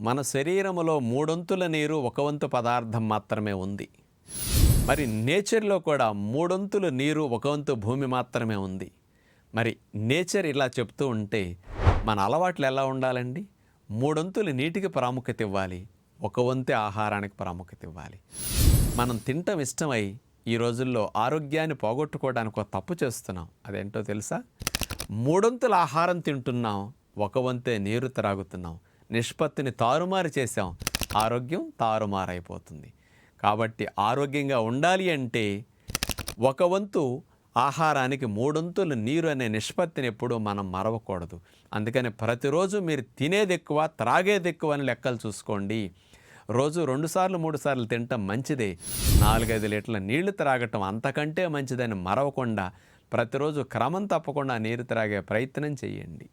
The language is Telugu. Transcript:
మన శరీరములో మూడొంతుల నీరు ఒక వంతు పదార్థం మాత్రమే ఉంది. మరి నేచర్లో కూడా మూడొంతుల నీరు ఒక వంతు భూమి మాత్రమే ఉంది. మరి నేచర్ ఇలా చెప్తూ ఉంటే మన అలవాట్లు ఎలా ఉండాలండి? మూడొంతులు నీటికి ప్రాముఖ్యత ఇవ్వాలి ఒక వంతే ఆహారానికి ప్రాముఖ్యత ఇవ్వాలి. మనం తింటం ఇష్టమై ఈ రోజుల్లో ఆరోగ్యాన్ని పోగొట్టుకోవడానికి ఒక తప్పు చేస్తున్నాం. అదేంటో తెలుసా? మూడొంతుల ఆహారం తింటున్నాం ఒక వంతే నీరు త్రాగుతున్నాం. నిష్పత్తిని తారుమారు చేసాం ఆరోగ్యం తారుమారైపోతుంది. కాబట్టి ఆరోగ్యంగా ఉండాలి అంటే ఒక వంతు ఆహారానికి మూడొంతులు నీరు అనే నిష్పత్తిని ఎప్పుడూ మనం మరవకూడదు. అందుకని ప్రతిరోజు మీరు తినేది ఎక్కువ త్రాగేది ఎక్కువ అని లెక్కలు చూసుకోండి. రోజు రెండు సార్లు మూడు సార్లు తినటం మంచిదే. నాలుగైదు లీటర్ల నీళ్ళు త్రాగటం అంతకంటే మంచిదని మరవకుండా ప్రతిరోజు క్రమం తప్పకుండా నీరు త్రాగే ప్రయత్నం చేయండి.